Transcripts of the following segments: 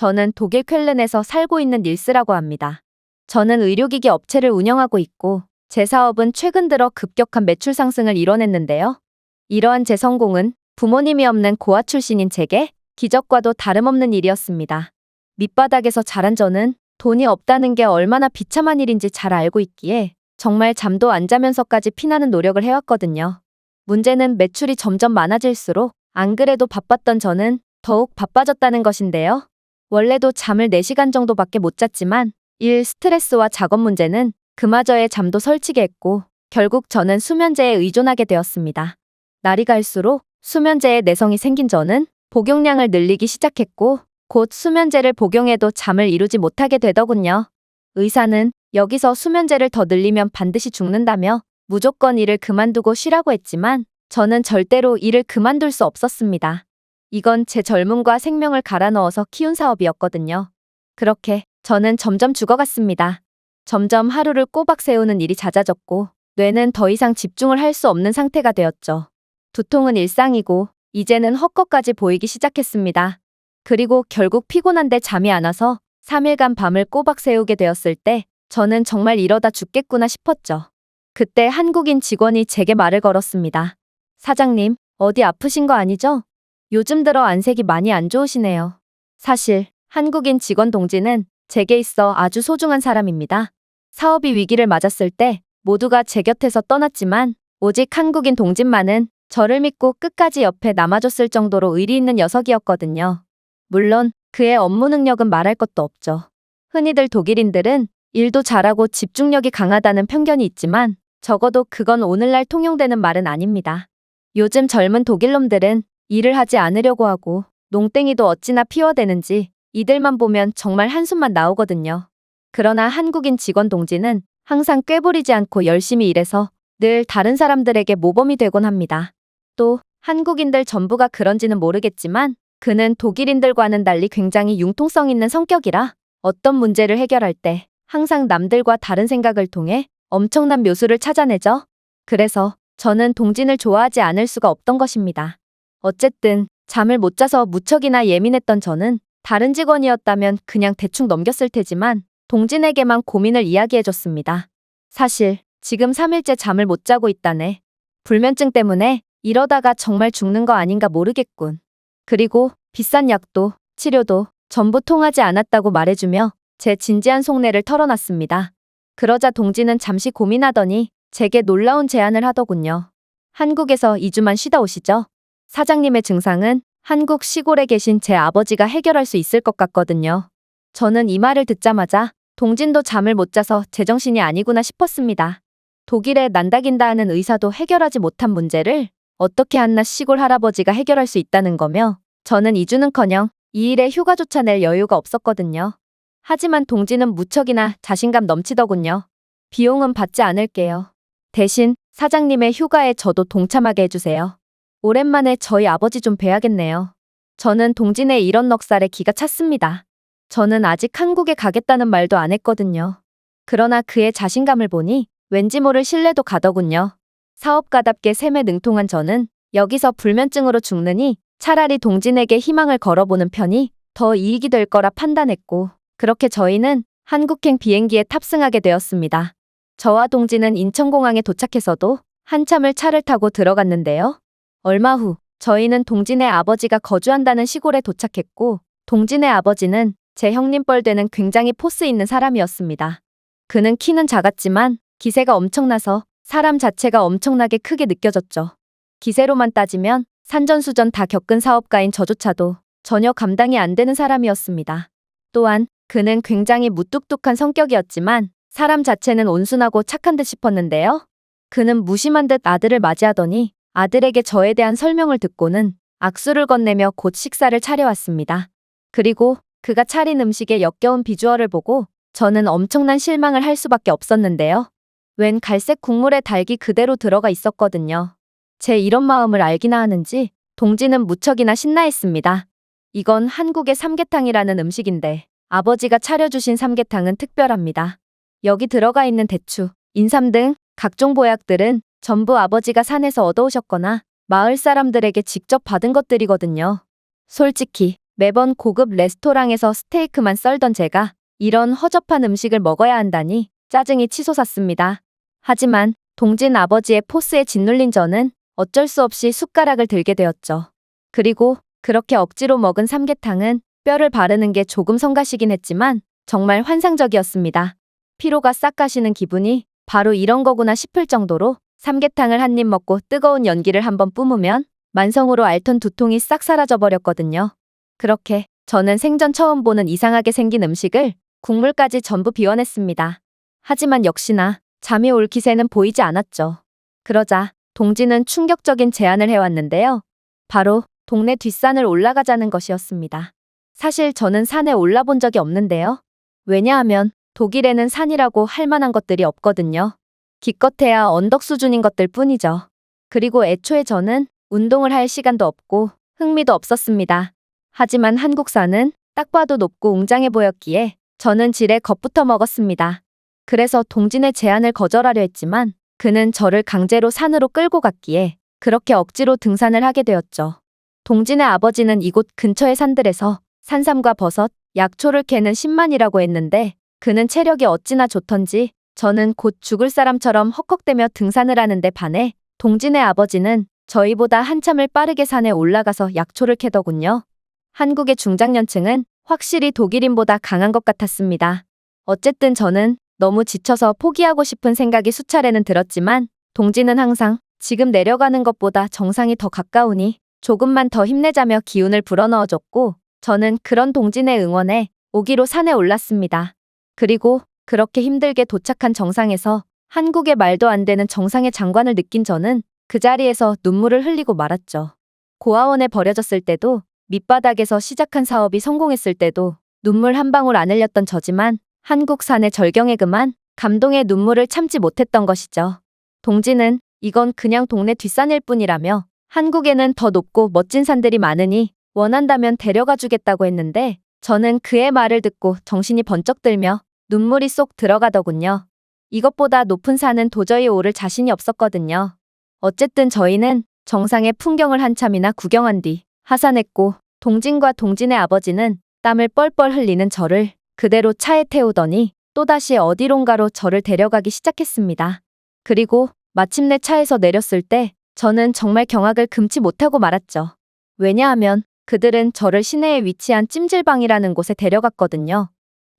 저는 독일 쾰른에서 살고 있는 닐스라고 합니다. 저는 의료기기 업체를 운영하고 있고 제 사업은 최근 들어 급격한 매출 상승을 이뤄냈는데요. 이러한 제 성공은 부모님이 없는 고아 출신인 제게 기적과도 다름없는 일이었습니다. 밑바닥에서 자란 저는 돈이 없다는 게 얼마나 비참한 일인지 잘 알고 있기에 정말 잠도 안 자면서까지 피나는 노력을 해왔거든요. 문제는 매출이 점점 많아질수록 안 그래도 바빴던 저는 더욱 바빠졌다는 것인데요. 원래도 잠을 4시간 정도밖에 못 잤지만 일 스트레스와 작업 문제는 그마저의 잠도 설치게 했고 결국 저는 수면제에 의존하게 되었습니다. 날이 갈수록 수면제에 내성이 생긴 저는 복용량을 늘리기 시작했고 곧 수면제를 복용해도 잠을 이루지 못하게 되더군요. 의사는 여기서 수면제를 더 늘리면 반드시 죽는다며 무조건 일을 그만두고 쉬라고 했지만 저는 절대로 일을 그만둘 수 없었습니다. 이건 제 젊음과 생명을 갈아 넣어서 키운 사업이었거든요. 그렇게 저는 점점 죽어갔습니다. 점점 하루를 꼬박 세우는 일이 잦아졌고 뇌는 더 이상 집중을 할 수 없는 상태가 되었죠. 두통은 일상이고 이제는 헛것까지 보이기 시작했습니다. 그리고 결국 피곤한데 잠이 안 와서 3일간 밤을 꼬박 세우게 되었을 때 저는 정말 이러다 죽겠구나 싶었죠. 그때 한국인 직원이 제게 말을 걸었습니다. 사장님, 어디 아프신 거 아니죠? 요즘 들어 안색이 많이 안 좋으시네요. 사실 한국인 직원 동지는 제게 있어 아주 소중한 사람입니다. 사업이 위기를 맞았을 때 모두가 제 곁에서 떠났지만 오직 한국인 동진만은 저를 믿고 끝까지 옆에 남아줬을 정도로 의리 있는 녀석이었거든요. 물론 그의 업무 능력은 말할 것도 없죠. 흔히들 독일인들은 일도 잘하고 집중력이 강하다는 편견이 있지만 적어도 그건 오늘날 통용되는 말은 아닙니다. 요즘 젊은 독일놈들은 일을 하지 않으려고 하고 농땡이도 어찌나 피워대는지 이들만 보면 정말 한숨만 나오거든요. 그러나 한국인 직원 동지는 항상 꾀부리지 않고 열심히 일해서 늘 다른 사람들에게 모범이 되곤 합니다. 또 한국인들 전부가 그런지는 모르겠지만 그는 독일인들과는 달리 굉장히 융통성 있는 성격이라 어떤 문제를 해결할 때 항상 남들과 다른 생각을 통해 엄청난 묘수를 찾아내죠. 그래서 저는 동진을 좋아하지 않을 수가 없던 것입니다. 어쨌든 잠을 못 자서 무척이나 예민했던 저는 다른 직원이었다면 그냥 대충 넘겼을 테지만 동진에게만 고민을 이야기해줬습니다. 사실 지금 3일째 잠을 못 자고 있다네. 불면증 때문에 이러다가 정말 죽는 거 아닌가 모르겠군. 그리고 비싼 약도 치료도 전부 통하지 않았다고 말해주며 제 진지한 속내를 털어놨습니다. 그러자 동지는 잠시 고민하더니 제게 놀라운 제안을 하더군요. 한국에서 2주만 쉬다 오시죠. 사장님의 증상은 한국 시골에 계신 제 아버지가 해결할 수 있을 것 같거든요. 저는 이 말을 듣자마자 동진도 잠을 못 자서 제정신이 아니구나 싶었습니다. 독일에 난다긴다 하는 의사도 해결하지 못한 문제를 어떻게 한나 시골 할아버지가 해결할 수 있다는 거며 저는 이주는커녕 이 일에 휴가조차 낼 여유가 없었거든요. 하지만 동지는 무척이나 자신감 넘치더군요. 비용은 받지 않을게요. 대신 사장님의 휴가에 저도 동참하게 해주세요. 오랜만에 저희 아버지 좀 뵈야겠네요. 저는 동진의 이런 넉살에 기가 찼습니다. 저는 아직 한국에 가겠다는 말도 안 했거든요. 그러나 그의 자신감을 보니 왠지 모를 신뢰도 가더군요. 사업가답게 셈에 능통한 저는 여기서 불면증으로 죽느니 차라리 동진에게 희망을 걸어보는 편이 더 이익이 될 거라 판단했고 그렇게 저희는 한국행 비행기에 탑승하게 되었습니다. 저와 동진은 인천공항에 도착해서도 한참을 차를 타고 들어갔는데요. 얼마 후 저희는 동진의 아버지가 거주한다는 시골에 도착했고 동진의 아버지는 제 형님 뻘 되는 굉장히 포스 있는 사람이었습니다. 그는 키는 작았지만 기세가 엄청나서 사람 자체가 엄청나게 크게 느껴졌죠. 기세로만 따지면 산전수전 다 겪은 사업가인 저조차도 전혀 감당이 안 되는 사람이었습니다. 또한 그는 굉장히 무뚝뚝한 성격이었지만 사람 자체는 온순하고 착한 듯 싶었는데요. 그는 무심한 듯 아들을 맞이하더니 아들에게 저에 대한 설명을 듣고는 악수를 건네며 곧 식사를 차려왔습니다. 그리고 그가 차린 음식의 역겨운 비주얼을 보고 저는 엄청난 실망을 할 수밖에 없었는데요. 웬 갈색 국물에 닭이 그대로 들어가 있었거든요. 제 이런 마음을 알기나 하는지 동지는 무척이나 신나했습니다. 이건 한국의 삼계탕이라는 음식인데 아버지가 차려주신 삼계탕은 특별합니다. 여기 들어가 있는 대추, 인삼 등 각종 보약들은 전부 아버지가 산에서 얻어오셨거나 마을 사람들에게 직접 받은 것들이거든요. 솔직히 매번 고급 레스토랑에서 스테이크만 썰던 제가 이런 허접한 음식을 먹어야 한다니 짜증이 치솟았습니다. 하지만 동진 아버지의 포스에 짓눌린 저는 어쩔 수 없이 숟가락을 들게 되었죠. 그리고 그렇게 억지로 먹은 삼계탕은 뼈를 바르는 게 조금 성가시긴 했지만 정말 환상적이었습니다. 피로가 싹 가시는 기분이 바로 이런 거구나 싶을 정도로 삼계탕을 한 입 먹고 뜨거운 연기를 한번 뿜으면 만성으로 앓던 두통이 싹 사라져 버렸거든요. 그렇게 저는 생전 처음 보는 이상하게 생긴 음식을 국물까지 전부 비워냈습니다. 하지만 역시나 잠이 올 기세는 보이지 않았죠. 그러자 동지는 충격적인 제안을 해왔는데요. 바로 동네 뒷산을 올라가자는 것이었습니다. 사실 저는 산에 올라본 적이 없는데요. 왜냐하면 독일에는 산이라고 할 만한 것들이 없거든요. 기껏해야 언덕 수준인 것들 뿐이죠. 그리고 애초에 저는 운동을 할 시간도 없고 흥미도 없었습니다. 하지만 한국산은 딱 봐도 높고 웅장해 보였기에 저는 지레 겁부터 먹었습니다. 그래서 동진의 제안을 거절하려 했지만 그는 저를 강제로 산으로 끌고 갔기에 그렇게 억지로 등산을 하게 되었죠. 동진의 아버지는 이곳 근처의 산들에서 산삼과 버섯, 약초를 캐는 신만이라고 했는데 그는 체력이 어찌나 좋던지 저는 곧 죽을 사람처럼 헉헉대며 등산을 하는데 반해 동진의 아버지는 저희보다 한참을 빠르게 산에 올라가서 약초를 캐더군요. 한국의 중장년층은 확실히 독일인보다 강한 것 같았습니다. 어쨌든 저는 너무 지쳐서 포기하고 싶은 생각이 수차례는 들었지만 동진은 항상 지금 내려가는 것보다 정상이 더 가까우니 조금만 더 힘내자며 기운을 불어넣어줬고 저는 그런 동진의 응원에 오기로 산에 올랐습니다. 그리고 그렇게 힘들게 도착한 정상에서 한국의 말도 안 되는 정상의 장관을 느낀 저는 그 자리에서 눈물을 흘리고 말았죠. 고아원에 버려졌을 때도 밑바닥에서 시작한 사업이 성공했을 때도 눈물 한 방울 안 흘렸던 저지만 한국 산의 절경에 그만 감동의 눈물을 참지 못했던 것이죠. 동지는 이건 그냥 동네 뒷산일 뿐이라며 한국에는 더 높고 멋진 산들이 많으니 원한다면 데려가 주겠다고 했는데 저는 그의 말을 듣고 정신이 번쩍 들며 눈물이 쏙 들어가더군요. 이것보다 높은 산은 도저히 오를 자신이 없었거든요. 어쨌든 저희는 정상의 풍경을 한참이나 구경한 뒤 하산했고 동진과 동진의 아버지는 땀을 뻘뻘 흘리는 저를 그대로 차에 태우더니 또다시 어디론가로 저를 데려가기 시작했습니다. 그리고 마침내 차에서 내렸을 때 저는 정말 경악을 금치 못하고 말았죠. 왜냐하면 그들은 저를 시내에 위치한 찜질방이라는 곳에 데려갔거든요.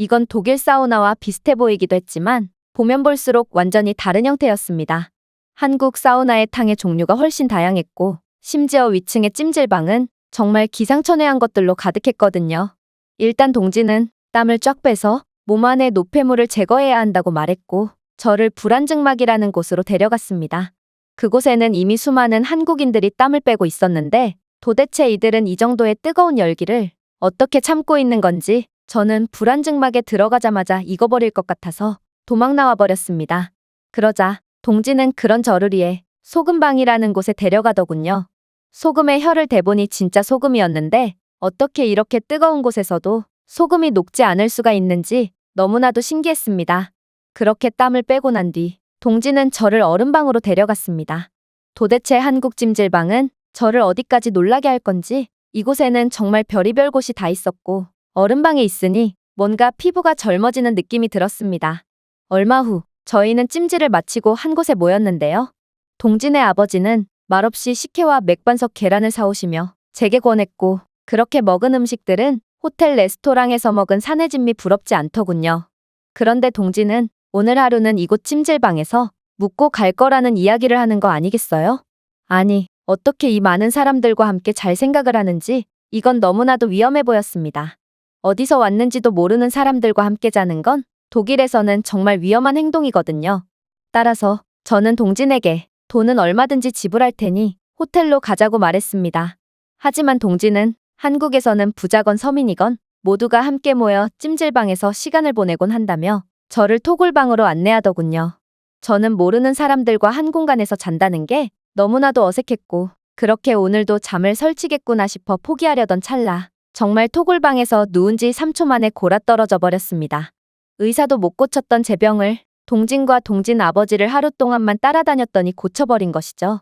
이건 독일 사우나와 비슷해 보이기도 했지만 보면 볼수록 완전히 다른 형태였습니다. 한국 사우나의 탕의 종류가 훨씬 다양했고 심지어 위층의 찜질방은 정말 기상천외한 것들로 가득했거든요. 일단 동지는 땀을 쫙 빼서 몸 안의 노폐물을 제거해야 한다고 말했고 저를 불안증막이라는 곳으로 데려갔습니다. 그곳에는 이미 수많은 한국인들이 땀을 빼고 있었는데 도대체 이들은 이 정도의 뜨거운 열기를 어떻게 참고 있는 건지 저는 불안증막에 들어가자마자 익어버릴 것 같아서 도망 나와 버렸습니다. 그러자 동지는 그런 저를 위해 소금방이라는 곳에 데려가더군요. 소금에 혀를 대보니 진짜 소금이었는데 어떻게 이렇게 뜨거운 곳에서도 소금이 녹지 않을 수가 있는지 너무나도 신기했습니다. 그렇게 땀을 빼고 난 뒤 동지는 저를 얼음방으로 데려갔습니다. 도대체 한국 찜질방은 저를 어디까지 놀라게 할 건지 이곳에는 정말 별의별 곳이 다 있었고 얼음방에 있으니 뭔가 피부가 젊어지는 느낌이 들었습니다. 얼마 후 저희는 찜질을 마치고 한 곳에 모였는데요. 동진의 아버지는 말없이 식혜와 맥반석 계란을 사오시며 제게 권했고 그렇게 먹은 음식들은 호텔 레스토랑에서 먹은 사내진미 부럽지 않더군요. 그런데 동지는 오늘 하루는 이곳 찜질방에서 묵고 갈 거라는 이야기를 하는 거 아니겠어요? 아니, 어떻게 이 많은 사람들과 함께 잘 생각을 하는지 이건 너무나도 위험해 보였습니다. 어디서 왔는지도 모르는 사람들과 함께 자는 건 독일에서는 정말 위험한 행동이거든요. 따라서 저는 동진에게 돈은 얼마든지 지불할 테니 호텔로 가자고 말했습니다. 하지만 동진은 한국에서는 부자건 서민이건 모두가 함께 모여 찜질방에서 시간을 보내곤 한다며 저를 토굴방으로 안내하더군요. 저는 모르는 사람들과 한 공간에서 잔다는 게 너무나도 어색했고 그렇게 오늘도 잠을 설치겠구나 싶어 포기하려던 찰나 정말 토굴방에서 누운 지 3초 만에 골아 떨어져 버렸습니다. 의사도 못 고쳤던 제 병을 동진과 동진 아버지를 하루 동안만 따라다녔더니 고쳐버린 것이죠.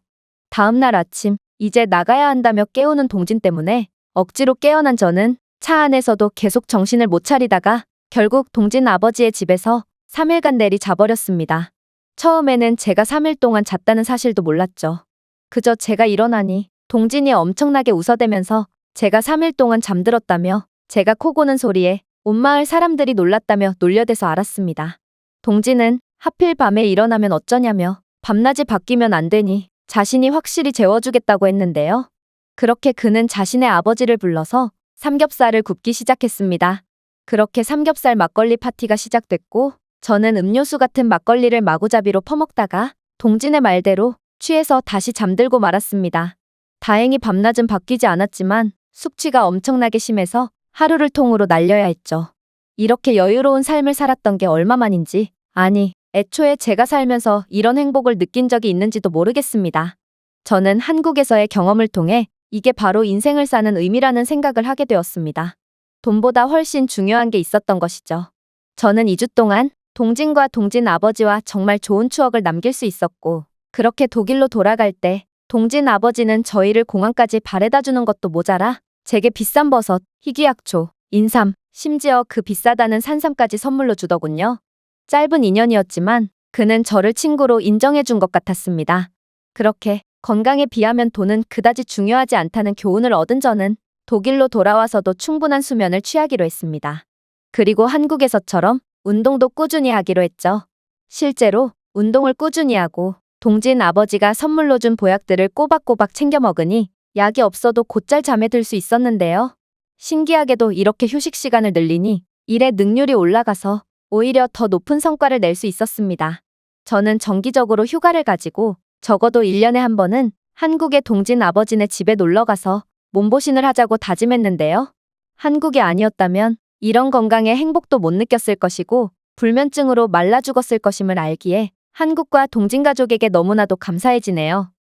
다음날 아침 이제 나가야 한다며 깨우는 동진 때문에 억지로 깨어난 저는 차 안에서도 계속 정신을 못 차리다가 결국 동진 아버지의 집에서 3일간 내리 자버렸습니다. 처음에는 제가 3일 동안 잤다는 사실도 몰랐죠. 그저 제가 일어나니 동진이 엄청나게 웃어대면서 제가 3일 동안 잠들었다며 제가 코 고는 소리에 온 마을 사람들이 놀랐다며 놀려대서 알았습니다. 동진은 하필 밤에 일어나면 어쩌냐며 밤낮이 바뀌면 안 되니 자신이 확실히 재워주겠다고 했는데요. 그렇게 그는 자신의 아버지를 불러서 삼겹살을 굽기 시작했습니다. 그렇게 삼겹살 막걸리 파티가 시작됐고 저는 음료수 같은 막걸리를 마구잡이로 퍼먹다가 동진의 말대로 취해서 다시 잠들고 말았습니다. 다행히 밤낮은 바뀌지 않았지만 숙취가 엄청나게 심해서 하루를 통으로 날려야 했죠. 이렇게 여유로운 삶을 살았던 게 얼마만인지, 아니, 애초에 제가 살면서 이런 행복을 느낀 적이 있는지도 모르겠습니다. 저는 한국에서의 경험을 통해 이게 바로 인생을 사는 의미라는 생각을 하게 되었습니다. 돈보다 훨씬 중요한 게 있었던 것이죠. 저는 2주 동안 동진과 동진 아버지와 정말 좋은 추억을 남길 수 있었고, 그렇게 독일로 돌아갈 때 동진 아버지는 저희를 공항까지 바래다 주는 것도 모자라 제게 비싼 버섯, 희귀약초, 인삼, 심지어 그 비싸다는 산삼까지 선물로 주더군요. 짧은 인연이었지만 그는 저를 친구로 인정해 준 것 같았습니다. 그렇게 건강에 비하면 돈은 그다지 중요하지 않다는 교훈을 얻은 저는 독일로 돌아와서도 충분한 수면을 취하기로 했습니다. 그리고 한국에서처럼 운동도 꾸준히 하기로 했죠. 실제로 운동을 꾸준히 하고 동진 아버지가 선물로 준 보약들을 꼬박꼬박 챙겨 먹으니 약이 없어도 곧잘 잠에 들 수 있었는데요. 신기하게도 이렇게 휴식 시간을 늘리니 일의 능률이 올라가서 오히려 더 높은 성과를 낼 수 있었습니다. 저는 정기적으로 휴가를 가지고 적어도 1년에 한 번은 한국의 동진 아버지네 집에 놀러 가서 몸보신을 하자고 다짐했는데요. 한국이 아니었다면 이런 건강에 행복도 못 느꼈을 것이고 불면증으로 말라 죽었을 것임을 알기에 한국과 동진 가족에게 너무나도 감사해지네요.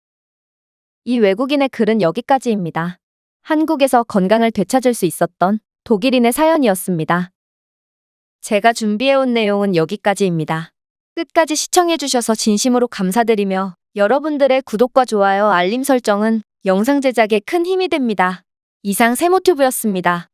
이 외국인의 글은 여기까지입니다. 한국에서 건강을 되찾을 수 있었던 독일인의 사연이었습니다. 제가 준비해온 내용은 여기까지입니다. 끝까지 시청해주셔서 진심으로 감사드리며 여러분들의 구독과 좋아요, 알림 설정은 영상 제작에 큰 힘이 됩니다. 이상 세모튜브였습니다.